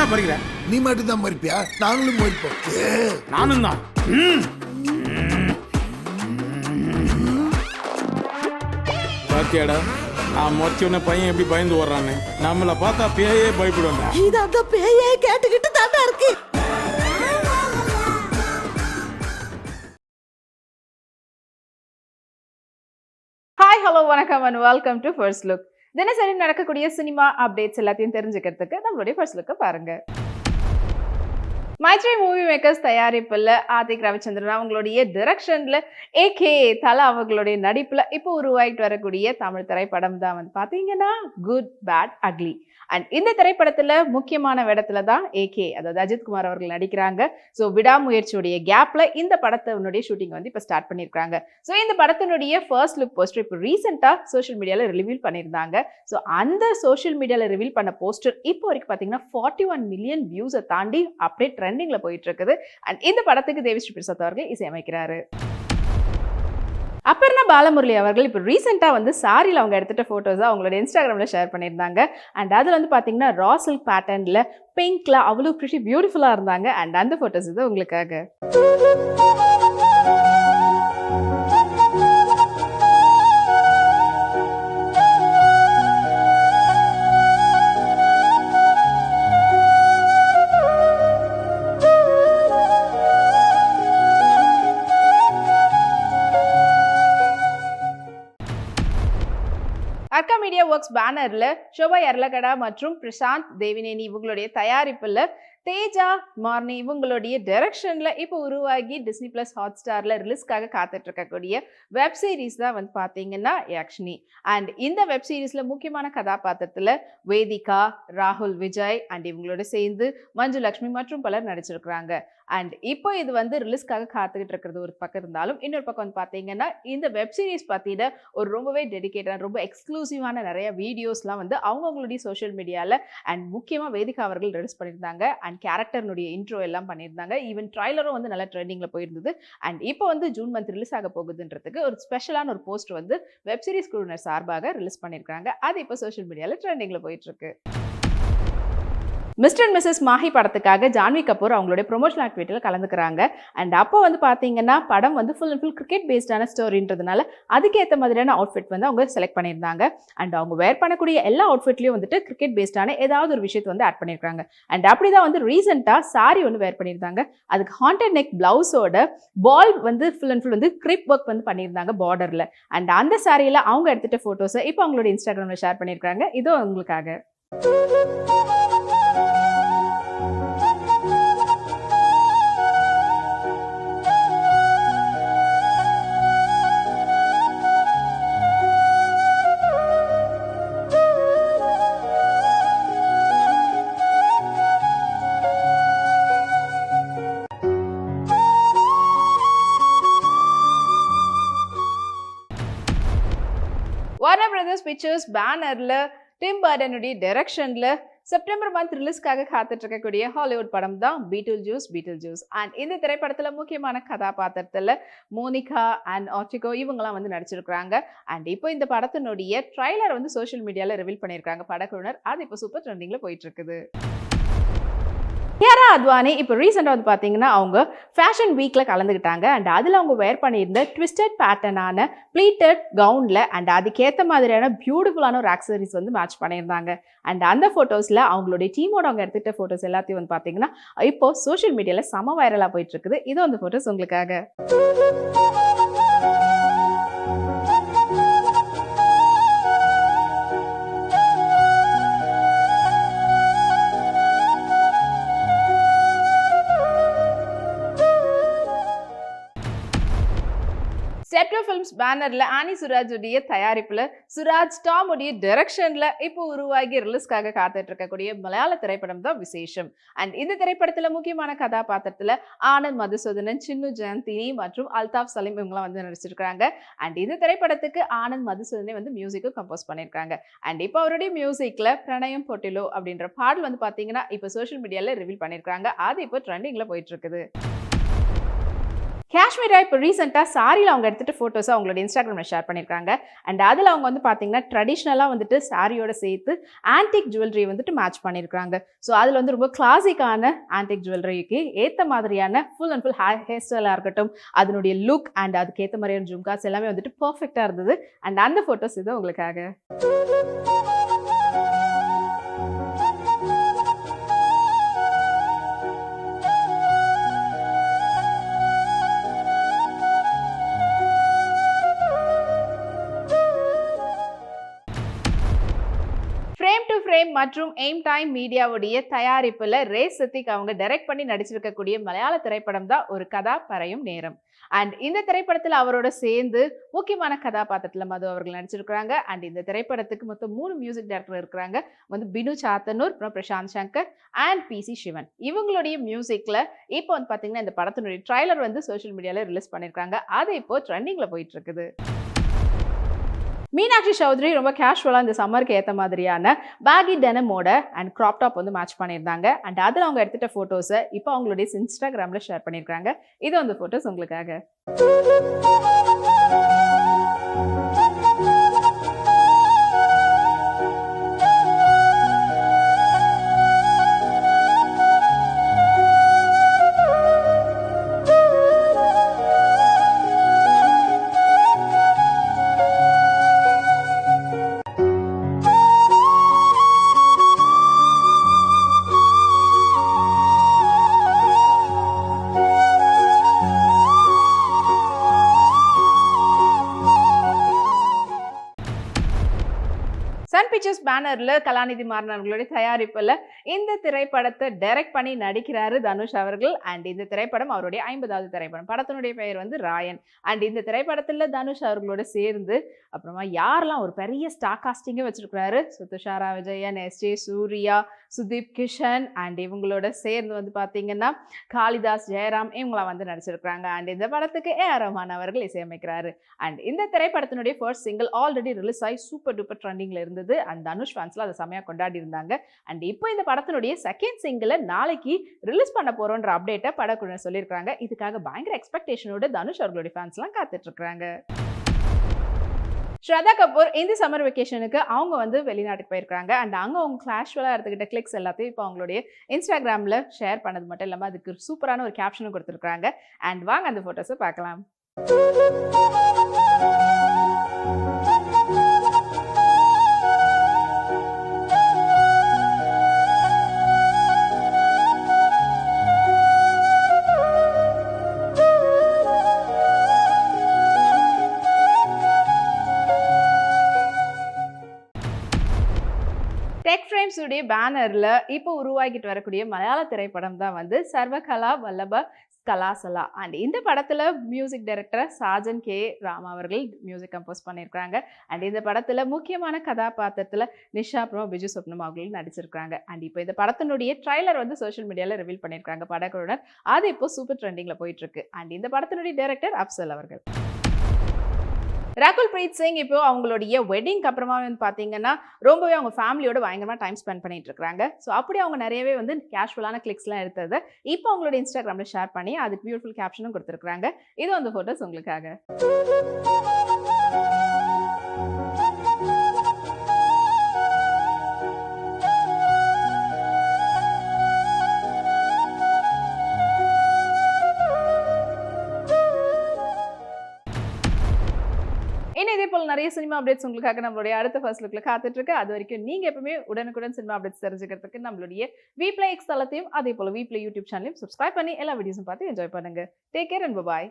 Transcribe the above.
ஏடா பறிக்கிற நீ மட்டும் தான் மறிப்பியா நாங்களும் மறிப்போம் நானும் தான் பாத்தியாடா நான் மொச்சோடனே பையன் எப்படி பயந்து ஓடுறான்னு. நம்மளை பார்த்தா பேயே பயப்படுவேன்டா. இது அந்த பேயே கேட்டுக்கிட்டு தாண்டா இருக்கு. ஹாய் ஹலோ வணக்கம் and welcome to first look தினசரி நடக்கக்கூடிய சினிமா அப்டேட்ஸ் எல்லாத்தையும் தெரிஞ்சுக்கிறதுக்கு நம்மளுடைய ஃபர்ஸ்ட் லுக்கை பாருங்க. மைத்ரி மூவி மேக்கர்ஸ் தயாரிப்பில் ஆதிக் ரவிச்சந்திரன் அவங்களுடைய டிரெக்ஷனில் ஏகே தலா அவங்களுடைய நடிப்பில் இப்போ உருவாகிட்டு வரக்கூடிய தமிழ் திரைப்படம் தான் வந்து பார்த்தீங்கன்னா குட் பேட் அக்லி அண்ட் இந்த திரைப்படத்தில் முக்கியமான இடத்துல தான் ஏகே அதாவது அஜித்குமார் அவர்கள் நடிக்கிறாங்க. ஸோ விடாமுயற்சியுடைய கேப்பில் இந்த படத்தினுடைய ஷூட்டிங் வந்து இப்போ ஸ்டார்ட் பண்ணியிருக்காங்க ஸோ இந்த படத்தினுடைய ஃபர்ஸ்ட் லுக் போஸ்டர் இப்போ ரீசெண்டாக சோஷியல் மீடியாவில் ரிவீல் பண்ணியிருந்தாங்க ஸோ அந்த சோஷியல் மீடியாவில் ரிவீல் பண்ண போஸ்டர் இப்போ வரைக்கும் பார்த்தீங்கன்னா ஃபார்ட்டி ஒன் மில்லியன் வியூஸை தாண்டி அப்படியே ட்ரெண்டிங்கில் போயிட்டு இருக்குது அண்ட் இந்த படத்துக்கு தேவிஸ்ரீ பிரசாத் அவர்கள் இசையமைக்கிறாரு. அப்பர்ணா பாலமுரளி அவர்கள் இப்போ ரீசெண்டாக வந்து சாரியில் அவங்க எடுத்துகிட்ட ஃபோட்டோஸை அவங்களோட இன்ஸ்டாகிராமில் ஷேர் பண்ணியிருந்தாங்க. அண்ட் அதில் வந்து பார்த்தீங்கன்னா ரா சில்க் பேட்டர்னில் பிங்க்ல அவ்வளோ ப்ரிட்டி பியூட்டிஃபுல்லாக இருந்தாங்க. அண்ட் அந்த ஃபோட்டோஸ் இது உங்களுக்காக. ஒர்க்ஸ் பேனர்ல ஷோபா எர்லகடா மற்றும் பிரசாந்த் தேவினேனி இவங்களுடைய தயாரிப்பில் தேஜா மார்னி இவங்களுடைய டைரக்ஷனில் இப்போ உருவாகி டிஸ்னி ப்ளஸ் ஹாட் ஸ்டாரில் ரிலீஸ்க்காக காத்துட்டு இருக்கக்கூடிய வெப் சீரிஸ் தான் வந்து பார்த்தீங்கன்னா யக்ஷினி அண்ட் இந்த வெப் சீரிஸில் முக்கியமான கதாபாத்திரத்தில் வேதிகா ராகுல் விஜய் அண்ட் இவங்களோட சேர்ந்து மஞ்சு லக்ஷ்மி மற்றும் பலர் நடிச்சிருக்கிறாங்க. அண்ட் இப்போ இது வந்து ரிலீஸ்க்காக காத்துக்கிட்டு இருக்கிறது ஒரு பக்கம் இருந்தாலும் இன்னொரு பக்கம் வந்து பார்த்தீங்கன்னா இந்த வெப் சீரிஸ் பற்றின ஒரு ரொம்பவே டெடிகேட்டான ரொம்ப எக்ஸ்க்ளூசிவான நிறைய வீடியோஸ்லாம் வந்து அவங்கவுங்களுடைய சோஷியல் மீடியாவில் அண்ட் முக்கியமாக வேதிகா அவர்கள் ரிலீஸ் பண்ணியிருந்தாங்க. அண்ட் கேரக்டர்னுடைய இன்ட்ரோ எல்லாம் பண்ணியிருந்தாங்க. ஈவன் ட்ரைலரும் வந்து நல்லா ட்ரெண்டிங்கில் போயிருந்தது. அண்ட் இப்போ வந்து ஜூன் மந்த் ரிலீஸ் ஆக போகுதுன்றதுக்கு ஒரு ஸ்பெஷலான ஒரு போஸ்ட் வந்து வெப் சீரிஸ் குழுவினர் சார்பாக ரிலீஸ் பண்ணியிருக்காங்க அது இப்போ சோஷியல் மீடியாவில் ட்ரெண்டிங்கில் போயிட்டுருக்கு மிஸ்டர் அண்ட் மிஸ்ஸஸ் மாஹி படத்துக்காக ஜான்வி கபூர் அவங்களுடைய ப்ரொமோஷனல் ஆக்டிவிட்டியில் கலந்துக்கிறாங்க. அண்ட் அப்போ வந்து பார்த்தீங்கன்னா படம் வந்து ஃபுல் அண்ட் ஃபுல் கிரிக்கெட் பேஸ்டான ஸ்டோரின்றதுனால அதுக்கேற்ற மாதிரியான அவுட்ஃபிட் வந்து அவங்க செலக்ட் பண்ணியிருந்தாங்க. அண்ட் அவங்க வேர் பண்ணக்கூடிய எல்லா அவுட்ஃபிட்லையும் வந்துட்டு கிரிக்கெட் பேஸ்டான ஏதாவது ஒரு விஷயத்தை வந்து ஆட் பண்ணியிருக்காங்க. அண்ட் அப்படி தான் வந்து ரீசெண்டாக சாரி ஒன்று வேர் பண்ணியிருந்தாங்க. அதுக்கு ஹாண்டட் நெக் பிளவுஸோட பால் வந்து ஃபுல் அண்ட் ஃபுல் வந்து கிரிப் ஒர்க் வந்து பண்ணியிருந்தாங்க பார்டரில் அண்ட் அந்த சாரியில் அவங்க எடுத்துகிட்ட ஃபோட்டோஸை இப்போ அவங்களோட இன்ஸ்டாகிராமில் ஷேர் பண்ணியிருக்காங்க. இதோ உங்களுக்காக. வார்னர் பிரதர்ஸ் பிக்சர்ஸ் பேனரில் டிம் பர்டனுடைய டெரெக்ஷனில் செப்டம்பர் மந்த் ரிலீஸ்க்காக காத்துட்டு இருக்கக்கூடிய ஹாலிவுட் படம் தான் Beetlejuice Beetlejuice and இந்த திரைப்படத்தில் முக்கியமான கதாபாத்திரத்தில் மோனிகா அண்ட் ஆர்டிகோ இவங்கெல்லாம் வந்து நடிச்சிருக்கிறாங்க. அண்ட் இப்போ இந்த படத்தினுடைய ட்ரைலர் வந்து சோஷியல் மீடியாவில் ரிவீல் பண்ணியிருக்காங்க படக்குழுனர் அது இப்போ சூப்பர் ட்ரெண்டிங்கில் போயிட்டு இருக்குது கியாரா அத்வானி? இப்போ ரீசெண்டாக வந்து பார்த்தீங்கன்னா அவங்க ஃபேஷன் வீக்கில் கலந்துக்கிட்டாங்க அண்ட் அதில் அவங்க வேர் பண்ணியிருந்த ட்விஸ்டட் பேட்டர்னான ப்ளீட்டட் கவுனில் அண்ட் அதுக்கேற்ற மாதிரியான பியூட்டிஃபுல்லான ஒரு ஆக்சசரிஸ் வந்து மேட்ச் பண்ணியிருந்தாங்க. அண்ட் அந்த ஃபோட்டோஸில் அவங்களுடைய டீமோட அவங்க எடுத்துகிட்ட ஃபோட்டோஸ் எல்லாத்தையும் வந்து பார்த்தீங்கன்னா இப்போ சோஷியல் மீடியாவில் செம வைரலாக போயிட்டு இருக்குது. வந்து அந்த ஃபோட்டோஸ் உங்களுக்காக. ஸ்டெப்டோ ஃபிலிம்ஸ் பேனர்ல ஆனி சுராஜுடைய தயாரிப்புல சுராஜ் டாமுடைய உடைய இப்போ உருவாகி ரிலீஸ்க்காக காத்துட்டு இருக்கக்கூடிய மலையாள திரைப்படம் தான் விசேஷம். அண்ட் இந்த திரைப்படத்துல முக்கியமான கதாபாத்திரத்துல ஆனந்த் மதுசூதனன் சின்னு ஜெயந்தினி மற்றும் அல்தாப் சலீம் இவங்கலாம் வந்து நடிச்சிருக்காங்க அண்ட் இந்த திரைப்படத்துக்கு ஆனந்த் மதுசூதனே வந்து மியூசிக்கும் கம்போஸ் பண்ணியிருக்காங்க. அண்ட் இப்போ அவருடைய மியூசிக்கில் பிரணயம் பொட்டிலோ அப்படின்ற பாடல் வந்து பார்த்தீங்கன்னா இப்போ சோஷியல் மீடியாவில் ரிவீல் பண்ணியிருக்காங்க அது இப்போ ட்ரெண்டிங்கில் போயிட்டு இருக்குது காஷ்மீரா இப்போ ரீசெண்டாக சாரியில் அவங்க எடுத்துகிட்டு ஃபோட்டோஸை அவங்களோட இன்ஸ்டாகிராமில் ஷேர் பண்ணியிருக்காங்க அண்ட் அதில் அவங்க வந்து பார்த்தீங்கன்னா ட்ரெடிஷ்னலாக வந்துட்டு சாரியோட சேர்த்து ஆன்டிக் ஜுவல்லரி வந்துட்டு மேட்ச் பண்ணியிருக்காங்க ஸோ அதில் வந்து ரொம்ப கிளாசிக்கான ஆன்டிக் ஜுவல்லரிக்கு ஏற்ற மாதிரியான full and full hair hair ஸ்டைலாக இருக்கட்டும் அதனுடைய லுக் அண்ட் அதுக்கேற்ற மாதிரியான ஜும்காஸ் எல்லாமே வந்துட்டு பர்ஃபெக்டாக இருந்தது. அண்ட் அந்த ஃபோட்டோஸ் இது உங்களுக்காக. ஃப்ரேம் மற்றும் எய்ம் டைம் மீடியாவுடைய தயாரிப்புல ரேஸ் சித்திக் அவங்க டைரக்ட் பண்ணி நடிச்சிருக்கக்கூடிய மலையாள திரைப்படம் தான் ஒரு கதா பறையும் நேரம். அண்ட் இந்த திரைப்படத்துல அவரோட சேர்ந்து முக்கியமான கதாபாத்திரத்துல மது அவர்கள் நடிச்சிருக்கிறாங்க. அண்ட் இந்த திரைப்படத்துக்கு மொத்தம் மூணு மியூசிக் டைரக்டர் இருக்கிறாங்க. வந்து பினு சாத்தனூர் அப்புறம் Prashanth Shankar and P C Sivan. இவங்களுடைய மியூசிக்ல இப்போ வந்து பாத்தீங்கன்னா இந்த படத்தினுடைய ட்ரைலர் வந்து சோஷியல் மீடியால ரிலீஸ் பண்ணியிருக்காங்க அது இப்போ ட்ரெண்டிங்ல போயிட்டு இருக்குது. மீனாட்சி சௌத்ரி ரொம்ப கேஷுவலாக இந்த சம்மருக்கு ஏற்ற மாதிரியான பேகி டெனமோட அண்ட் கிராப் டாப் வந்து மேட்ச் பண்ணியிருந்தாங்க. அண்ட் அதில் அவங்க எடுத்துட்ட ஃபோட்டோஸை இப்போ அவங்களுடைய இன்ஸ்டாகிராமில் ஷேர் பண்ணியிருக்காங்க. இது அந்த ஃபோட்டோஸ் உங்களுக்காக. சன் பேனர்ல கலாநிதி மாறன் அவர்களுடைய தயாரிப்புல இந்த திரைப்படத்தை டைரக்ட் பண்ணி நடிக்கிறாரு தனுஷ் அவர்கள். அண்ட் இந்த திரைப்படம் அவருடைய ஐம்பதாவது திரைப்படம். படத்தினுடைய பெயர் வந்து ராயன். அண்ட் இந்த திரைப்படத்துல தனுஷ் அவர்களோட சேர்ந்து அப்புறமா யாரெல்லாம் ஒரு பெரிய ஸ்டார் காஸ்டிங்கே வச்சிருக்கிறாரு? Dushara Vijayan S J Suryah Sudeep Kishan and இவங்களோட சேர்ந்து வந்து பார்த்தீங்கன்னா காளிதாஸ் ஜெயராம் இவங்களாம் வந்து நடிச்சிருக்கிறாங்க. அண்ட் இந்த படத்துக்கு ஏ ஆர் ரஹ்மான் அவர்கள் இசையமைக்கிறாரு. அண்ட் இந்த திரைப்படத்தினுடைய ஃபர்ஸ்ட் சிங்கிள் ஆல்ரெடி ரிலீஸ் ஆகி சூப்பர் டூப்பர் ட்ரெண்டிங்கில் இருந்தது. அண்ட் தனுஷ் ஃபேன்ஸ்லாம் அதை செம்மையாக கொண்டாடி இருந்தாங்க அண்ட் இப்போ இந்த படத்தினுடைய செகண்ட் சிங்கிளை நாளைக்கு ரிலீஸ் பண்ண போகிறோன்ற அப்டேட்டை படக்குழுவினர் சொல்லியிருக்காங்க இதுக்காக பயங்கர எக்ஸ்பெக்டேஷனோட தனுஷ் அவர்களுடைய ஃபேன்ஸ்லாம் காத்துட்டு ஸ்ரதா கபூர் இந்த சம்மர் வெக்கேஷனுக்கு அவங்க வந்து வெளிநாட்டுக்கு போயிருக்காங்க அண்ட் அங்கே அவங்க கிளாஷுவலாக எடுத்துக்கிட்ட கிளிக்ஸ் எல்லாத்தையும் இப்போ அவங்களுடைய இன்ஸ்டாகிராமில் ஷேர் பண்ணது மட்டும் இல்லாமல் அதுக்கு சூப்பரான ஒரு கேப்ஷனும் கொடுத்துருக்காங்க அண்ட் வாங்க அந்த ஃபோட்டோஸை பார்க்கலாம். டெக் பேனரில் இப்போ உருவாகிட்டு வரக்கூடிய மலையாள திரைப்படம் தான் வந்து சர்வகலா வல்லப கலாசலா. அண்ட் இந்த படத்தில் music director Sajan K. Ram அவர்கள் மியூசிக் கம்போஸ் பண்ணியிருக்கிறாங்க. அண்ட் இந்த படத்தில் முக்கியமான கதாபாத்திரத்தில் நிஷா அப்புறம் பிஜு சொப்னம் அவர்கள் நடிச்சிருக்காங்க அண்ட் இப்போ இந்த படத்தினுடைய ட்ரைலர் வந்து சோஷியல் மீடியாவில் ரிவீல் பண்ணியிருக்காங்க படக்குழுவினர். அது இப்போ சூப்பர் ட்ரெண்டிங்கில் போயிட்டுருக்கு அண்ட் இந்த படத்தினுடைய டைரக்டர் அப்சல் அவர்கள். ராகுல் பிரீத் சிங் இப்போ அவங்களுடைய வெட்டிங்க்கு அப்புறமா வந்து பார்த்தீங்கன்னா ரொம்பவே அவங்க ஃபேமிலியோட பயங்கரமாக டைம் ஸ்பெண்ட் பண்ணிட்டு இருக்காங்க ஸோ அப்படி அவங்க நிறையவே வந்து கேஷுவலான கிளிக்ஸ்லாம் எடுத்தது. இப்போ அவங்களோட இன்ஸ்டாகிராமில் ஷேர் பண்ணி அதுக்கு பியூட்டிஃபுல் கேப்ஷனும் கொடுத்துருக்காங்க இது அந்த ஃபோட்டோஸ் உங்களுக்காக. இன்னும் இதே போல் நிறைய சினிமா அப்டேட்ஸ் உங்களுக்காக நம்மளுடைய அடுத்த ஃபர்ஸ்ட் லுக்கில் காத்துட்ருக்கு. அது வரைக்கும் நீங்கள் எப்பவுமே உடனுக்குடன் சினிமா அப்டேட்ஸ் தெரிஞ்சுக்கிறதுக்கு நம்மளுடைய வீப்ளே எக்ஸ் தளத்தையும் அதே போல் வீப்ளே யூடியூப் சேனலையும் சப்ஸ்கிரைப் பண்ணி எல்லா வீடியோஸும் பார்த்து என்ஜாய் பண்ணுங்க. Take care and bye